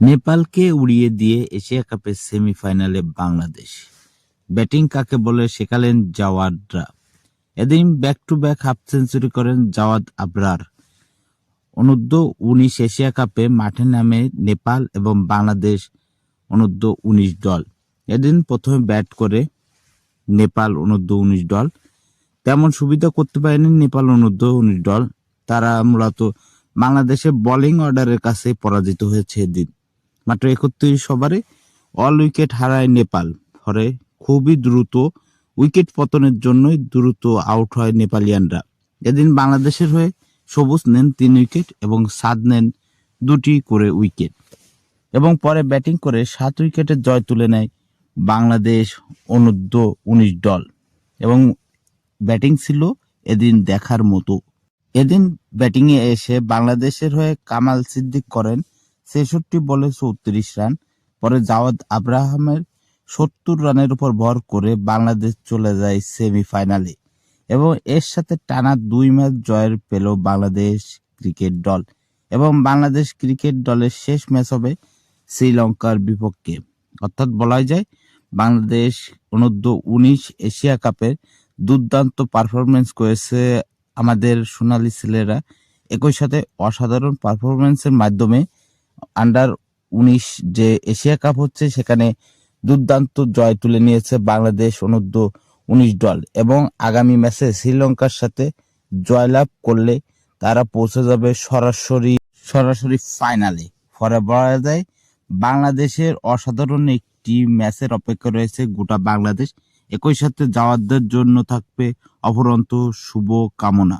নেপালকে উড়িয়ে দিয়ে এশিয়া কাপের সেমিফাইনালে বাংলাদেশ। ব্যাটিং কাকে বলে শেখালেন জাওয়াদরা এদিন back to back half century করেন জাওয়াদ আবরার। অনূর্ধ্ব উনিশ এশিয়া কাপে মাঠে নামে নেপাল এবং বাংলাদেশ অনূর্ধ্ব উনিশ দল। এদিন প্রথমে ব্যাট করে নেপাল অনূর্ধ্ব উনিশ দল। তেমন সুবিধা করতে পারেনি নেপাল অনূর্ধ্ব উনিশ দল। তারা মূলত বাংলাদেশের বোলিং অর্ডারের কাছে পরাজিত হয়েছে এদিন। মাত্র একত্রিশ ওভারে অল উইকেট হারায় নেপাল। ফলে খুবই দ্রুত উইকেট পতনের জন্যই দ্রুত আউট হয় নেপালিয়ানরা। এদিন বাংলাদেশের হয়ে সবুজ নেন তিন উইকেট এবং সাদ নেন দুটি করে উইকেট এবং পরে ব্যাটিং করে সাত উইকেটের জয় তুলে নেয় বাংলাদেশ অনূর্ধ্ব উনিশ দল। এবং ব্যাটিং ছিল এদিন দেখার মতো। এদিন ব্যাটিংয়ে এসে বাংলাদেশের হয়ে কামাল সিদ্দিক করেন ছেষট্টি বলে চৌত্রিশ রান, পরে জাওয়াদ আব্রাহামের সত্তর রানের উপর ভর করে বাংলাদেশ চলে যায় সেমিফাইনালে এবং এর সাথে টানা দুই ম্যাচ জয়ের পেল বাংলাদেশ ক্রিকেট দল এবং বাংলাদেশ ক্রিকেট দলের শেষ ম্যাচ হবে শ্রীলঙ্কার বিপক্ষে। অর্থাৎ বলাই যায়, বাংলাদেশ অনূর্ধ্ব উনিশ এশিয়া কাপের দুর্দান্ত পারফরমেন্স করেছে আমাদের সোনালি ছেলেরা। একই সাথে অসাধারণ পারফরমেন্সের মাধ্যমে আন্ডার উনিশ যে এশিয়া কাপ হচ্ছে, সেখানে দুর্দান্ত জয় তুলে নিয়েছে বাংলাদেশ অনূর্ধ্ব উনিশ দল এবং আগামী ম্যাচে শ্রীলঙ্কার সাথে জয়লাভ করলে তারা পৌঁছে যাবে সরাসরি সরাসরি ফাইনালে ফলে বলা যায়, বাংলাদেশের অসাধারণ একটি ম্যাচের অপেক্ষা রয়েছে গোটা বাংলাদেশ। একই সাথে যাওয়ারদের জন্য থাকবে অপরন্ত শুভ কামনা